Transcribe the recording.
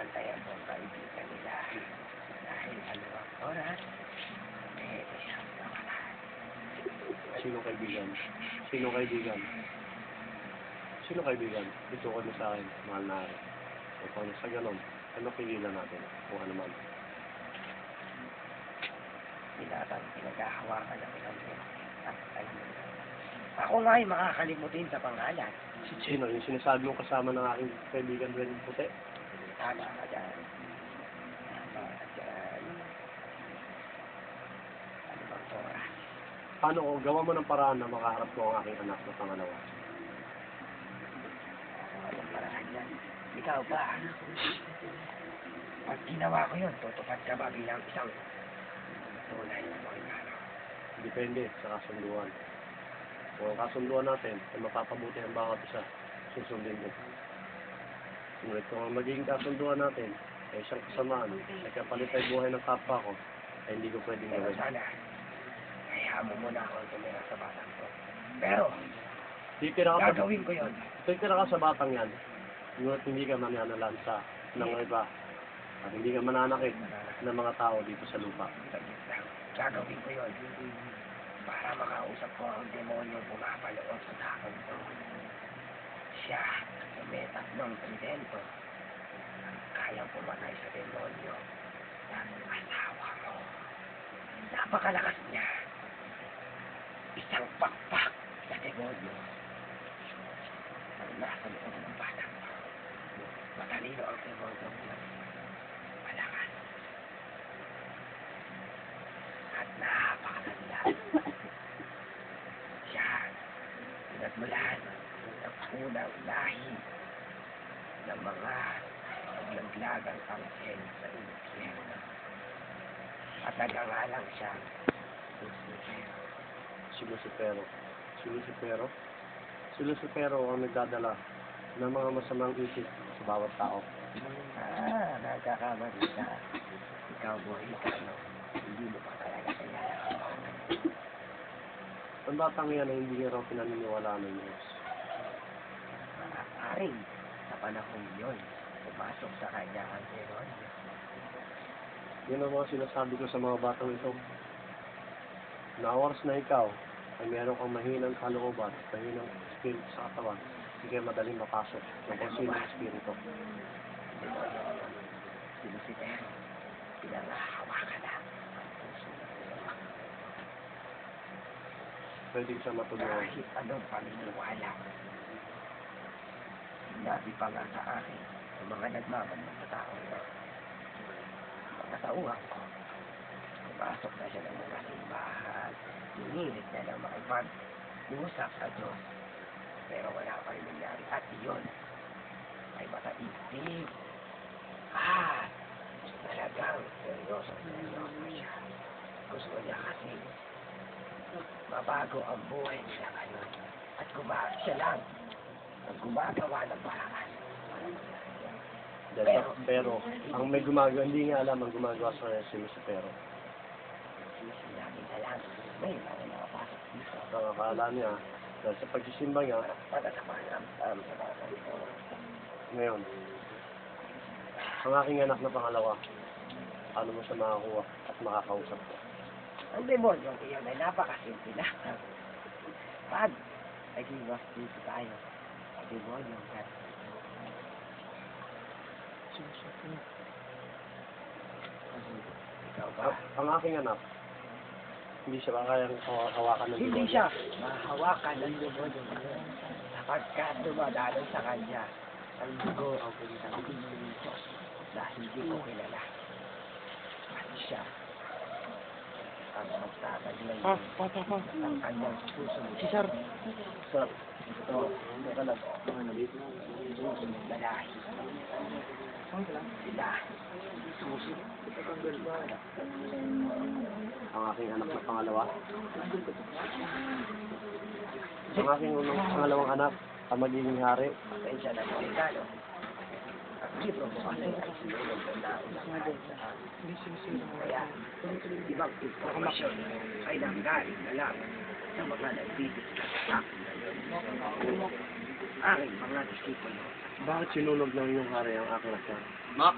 Binabantayan mo ang kaibigan nila. Dahil anumang oras, may isang pangalan. Sino kaibigan? Sino kaibigan? Sino kaibigan? Ito ko na sa akin, mahal na ari. O paano sa ganon? Ano pigilan natin? Kung ano man. Binatang pinaghahawakan ng isang at ayun. Ako nga ay makakalimutin sa pangalan. Si Chino, yung sinasabi mong kasama ng aking kaibigan rin yung puti. Tama ka dyan. Tama ka dyan. Ano bang oras? Paano ko, gawa mo ng paraan na makaharap ko ang aking anak na pangalawa. Anong paraan yan? Ikaw ba? Pag ginawa ko yun, tutupad ka ba bilang isang tunay na Moicano? Depende sa kasunduan. Kung ang kasunduan natin ay mapapabuti ang bawat isa, susundin mo. Ngunit kung ang magiging kasunduan natin ay isang kasamaan, ay kapalit ay buhay ng kapwa ko, ay hindi ko pwedeng Pero gawin. sana, hayaan mo muna ako tumira sa batang ko. Pero, Titira ka, gagawin ko yun. titira ka sa batang yan, ngunit hindi ka mananalansa ng iba, at hindi ka mananakit ng mga tao dito sa lupa. Saglit lang. Gagawin ko yun. Para makausap ko ang demonyo pumapaloob sa takong ko. Siya, tridento, ang kayang pumatay sa demonyo ng asawa mo. Napakalakas niya. Isang pakpak sa demonyo. Ang nasa loob ng batang mo. Matalino ang demonyo mo. Malakas. At napakatanda. Siya, pinagmulan ng unang lahi ng mga naglaglagang anghel sa impyerno. At nagangalang siya. Si Lucifero. Si Lucifero? Si Lucifero ang nagdadala ng mga masamang isip sa bawat tao. Ah, nagkakamali ka. Ikaw, Mohicano. Hindi mo pa talaga kaya Ang batang yan ay hindi raw pinaniniwalaan ng Diyos. Maaaring panahon yun, pumasok sa kanya ang demonyo. Yan ang mga sinasabi ko sa mga batang ito. Na oras na ikaw ay meron kang mahinang kalooban, mahinang spirit sa katawan, hindi kayo madaling mapasok ng kung sino ang spirito. Yun. Si Lucifer, pinangahawakan na ang puso ng dalawa. Pwede siya matulungan. Kahit anong paniniwala. Sinabi pa nga sa akin, ang mga nagmamanong sa tao ito. Mga tauhan ko. Pumasok na siya ng mga simbahan. Hinilit na ng makipag-usap sa Diyos. Pero wala pa rin nangyari. At iyon ay mataisip. Ah, talagang seryoso seryoso siya. Gusto niya kasi mabago ang buhay nila ngayon. At guma siya lang ang gumagawa ng paraan. Pero, pero, ang may gumagawa, hindi nga alam ang gumagawa sa kanya si Lucifero. Sinabi na lang, may mga nakapasok dito. Ang akala niya, dahil sa pagsisimba niya, sa ngayon, ang aking anak na pangalawa, paano mo siya makakuha at makakausap ko? Ang demonyong iyon ay napakasimple lang. Pag nag-iwas dito tayo, ang demonyong yan. Ikaw ba? Ang, aking anak, hindi siya makayang hawa- hawakan ng Hindi siya mahawakan ng demonyo yun. Sapagkat dumadaloy sa kanya ang dugo ang pinagsabi ng Diyos na hindi ko kilala. At siya ang magtataglay Ah, pa, pa, pa. ng kanyang puso. Si Sir. Sir, na. Ang aking anak na pangalawa. Ang aking unang pangalawang anak, ang magiging hari. Pasensya na po, libro mo kasi ay sinunod ko na ulang sa Kaya, ibang informasyon ay nanggaling na lang sa mga nagbibig sa akin aking mga. Bakit sinunog ng iyong hari ang aking asar? Ma,